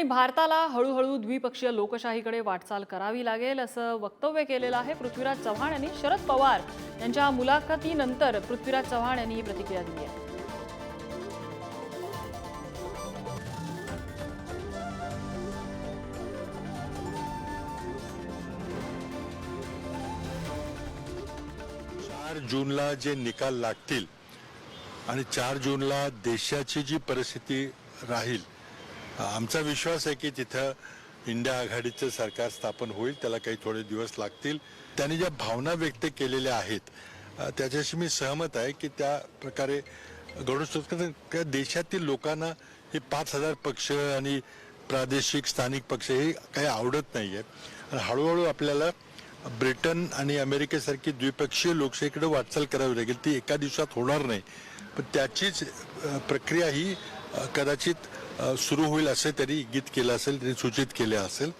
आणि भारताला हळूहळू द्विपक्षीय लोकशाहीकडे वाटचाल करावी लागेल असं वक्तव्य केलेलं आहे पृथ्वीराज चव्हाण यांनी शरद पवार. यांच्या मुलाखतीनंतर पृथ्वीराज चव्हाण यांनी ही प्रतिक्रिया दिली आहे. चार जूनला जे निकाल लागतील आणि चार जूनला देशाची जी परिस्थिती राहील आमचा विश्वास आहे की तिथं इंडिया आघाडीचं सरकार स्थापन होईल त्याला काही थोडे दिवस लागतील. त्यांनी ज्या भावना व्यक्त केलेल्या आहेत त्याच्याशी मी सहमत आहे की त्या प्रकारे त्या देशातील लोकांना हे पाच हजार पक्ष आणि प्रादेशिक स्थानिक पक्ष हे काही आवडत नाही आहे हळूहळू आपल्याला ब्रिटन आणि अमेरिकेसारखी द्विपक्षीय लोकशाहीकडे वाटचाल करावी लागेल. ती एका दिवसात होणार नाही. पण त्याचीच प्रक्रिया ही कदाचित सुरू होईल असे त्यांनी गीत केलं असेल त्यांनी सूचित केले असेल.